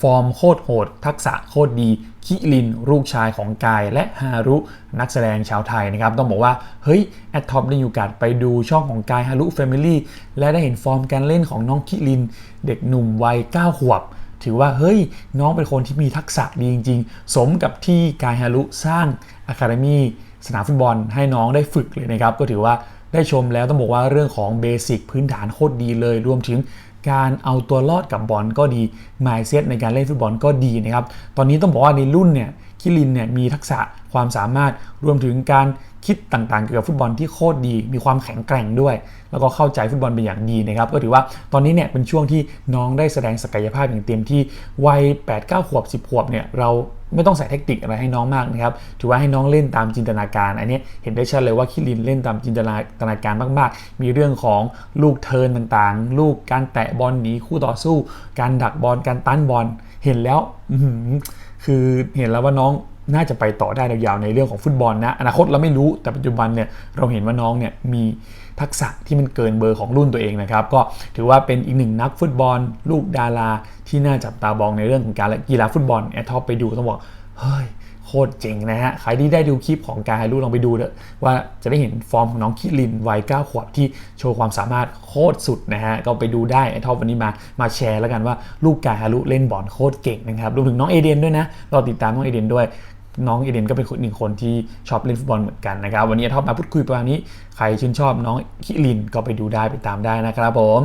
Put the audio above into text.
ฟอร์มโคตรโหด ทักษะโคตรดี คิริน ลูกชายของกายและฮารุ นักแสดงชาวไทยนะครับ ต้องบอกว่า เฮ้ย แอดท็อปได้มีโอกาสไปดูช่องของกายฮารุแฟมิลี่และได้เห็นฟอร์มการเล่นของน้องคิริน เด็กหนุ่มวัย 9 ขวบ ถือว่า เฮ้ย น้องเป็นคนที่มีทักษะดีจริง ๆ สมกับที่กายฮารุสร้างอะคาเดมี่สนามฟุตบอลให้น้องได้ฝึกเลยนะครับก็ถือว่าได้ชมแล้วต้องบอกว่าเรื่องของเบสิกพื้นฐานโคตรดีเลยรวมถึง การเอาตัวรอดกับบอลก็ดีมายเซตในการเล่นฟุตบอลก็ดีนะครับ ตอนนี้ต้องบอกว่าในรุ่นเนี่ยคิรินเนี่ยมีทักษะความสามารถรวมถึงการคิดต่างๆ เกี่ยวกับฟุตบอลที่โคตรดี มีความแข็งแกร่งด้วย แล้วก็เข้าใจฟุตบอลเป็นอย่างดีนะครับ ก็ถือว่าตอนนี้เนี่ยเป็นช่วงที่น้องได้แสดงศักยภาพอย่างเต็มที่วัย8-9ขวบ 10 ขวบเนี่ยเรา ไม่ต้องใส่เทคนิคอะไรให้น้องมากนะครับ ถือว่าให้น้องเล่นตามจินตนาการ อันนี้เห็นได้ชัดเลยว่าคิรินเล่นตามจินตนาการมากๆ มีเรื่องของลูกเทินต่างๆ ลูกการแตะบอลหนีคู่ต่อสู้ การดักบอล การต้านบอล เห็นแล้ว คือเห็นแล้วว่าน้อง น่าจะไปต่อได้ยาวๆในเรื่องของฟุตบอลนะอนาคตเราไม่รู้แต่ปัจจุบันเนี่ยเราเห็นว่าน้องเนี่ยมีทักษะที่มันเกินเบอร์ของรุ่นตัวเองนะครับ ก็ถือว่าเป็นอีกหนึ่งนักฟุตบอล ลูกดารา ที่น่าจับตามองในเรื่องของการกีฬาฟุตบอลแอท็อปไปดูต้องบอกเฮ้ยโคตรเจ๋งนะฮะ ใครที่ได้ดูคลิปของการไฮรูลองไปดูเถอะว่าจะได้เห็นฟอร์มของน้องคิรินวัย 9 ขวบที่โชว์ความสามารถโคตรสุดนะฮะ ก็ไปดูได้ไอ้ท็อปวันนี้มามาแชร์แล้วกันว่าลูกกายฮารุเล่นบอลโคตรเก่งนะครับรวมถึงน้องเอเดนด้วยนะ เราติดตามน้องเอเดนด้วย น้องเอเดนก็เป็นคนหนึ่งคนที่ชอบเล่นฟุตบอลเหมือนกันนะครับ วันนี้ท็อปมาพูดคุยประมาณนี้ ใครชื่นชอบน้องคิรินก็ไปดูได้ไปตามได้นะครับผม